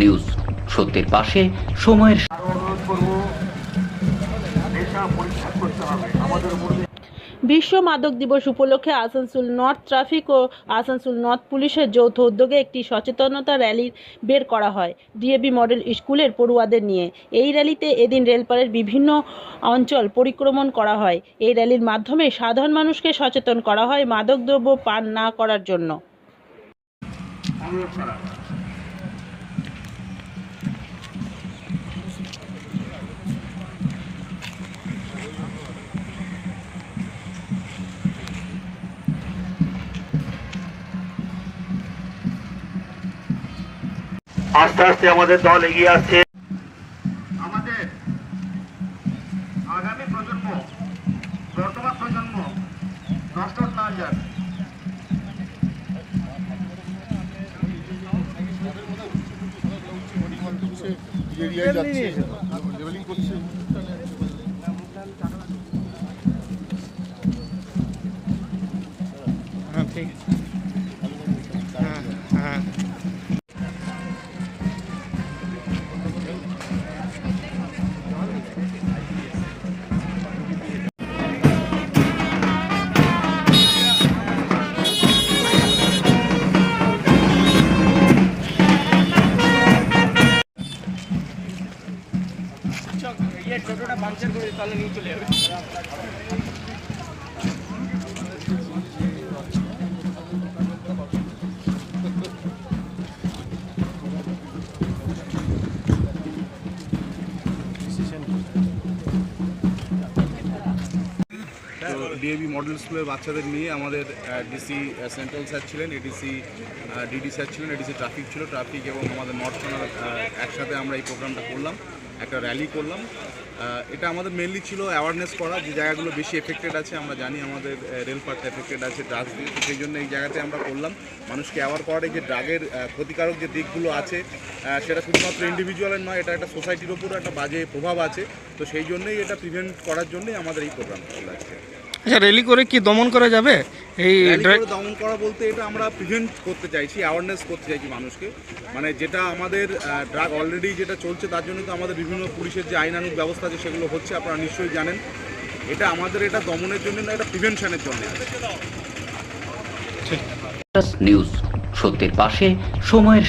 News সত্যের পাশে, সময়ের বিশ্ব মাদক দিবস উপলক্ষে আসানসোল নর্থ ট্রাফিক ও আসানসোল নর্থ পুলিশের যৌথ উদ্যোগে একটি সচেতনতা র্যালি বের করা হয় ডিএবি মডেল স্কুলের পড়ুয়াদের নিয়ে। এই র্যালিতে এদিন রেলপারের বিভিন্ন অঞ্চল পরিক্রমণ করা হয়। এই র্যালির মাধ্যমে সাধারণ মানুষকে সচেতন করা হয় মাদকদ্রব্য পান না করার জন্য। আস্তে আস্তে আমাদের দল এগিয়ে আসছে। আমাদের আগামী প্রজন্ম বর্তমান প্রজন্ম নষ্ট না যাক। এরিয়ায় যাচ্ছে লেভেলিং করছে তো ডিএবি মডেল স্কুলের বাচ্চাদের নিয়ে আমাদের ডিসি সেন্ট্রাল স্যার ছিলেন এডিসি ডিডি স্যার ছিলেন এডিসি ট্রাফিক ছিল ট্রাফিক এবং আমাদের নর্থ একসাথে আমরা এই প্রোগ্রামটা করলাম, একটা র্যালি করলাম। এটা আমাদের মেনলি ছিল অ্যাওয়ারনেস করা যে জায়গাগুলো বেশি এফেক্টেড আছে, আমরা জানি আমাদের রেল পার্টটা এফেক্টেড আছে ড্রাগস দিয়ে সেই জন্য এই জায়গাতে আমরা করলাম। মানুষকে অ্যাওয়ার করার যে ড্রাগের ক্ষতিকারক যে দিকগুলো আছে সেটা শুধুমাত্র ইন্ডিভিজুয়ালের নয়, এটা একটা সোসাইটির ওপরও একটা বাজে প্রভাব আছে। তো সেই জন্যই এটা প্রিভেন্ট করার জন্যই আমাদের এই প্রোগ্রামটা চলে আচ্ছা র্যালি করে কি দমন করা যাবে? এই দমন করা বলতে এটা আমরা প্রিভেন্ট করতে চাইছি অ্যাওয়ারনেস করতে চাইছি মানুষকে। মানে যেটা আমাদের ড্রাগ অলরেডি যেটা চলছে তার জন্য তো আমাদের বিভিন্ন পুলিশের যে আইনানুক ব্যবস্থা আছে সেগুলো হচ্ছে আপনারা নিশ্চয়ই জানেন। এটা আমাদের এটা দমনের জন্য না এটা প্রিভেনশনের জন্য। আছে নিউজ সত্যের পাশে সময়ের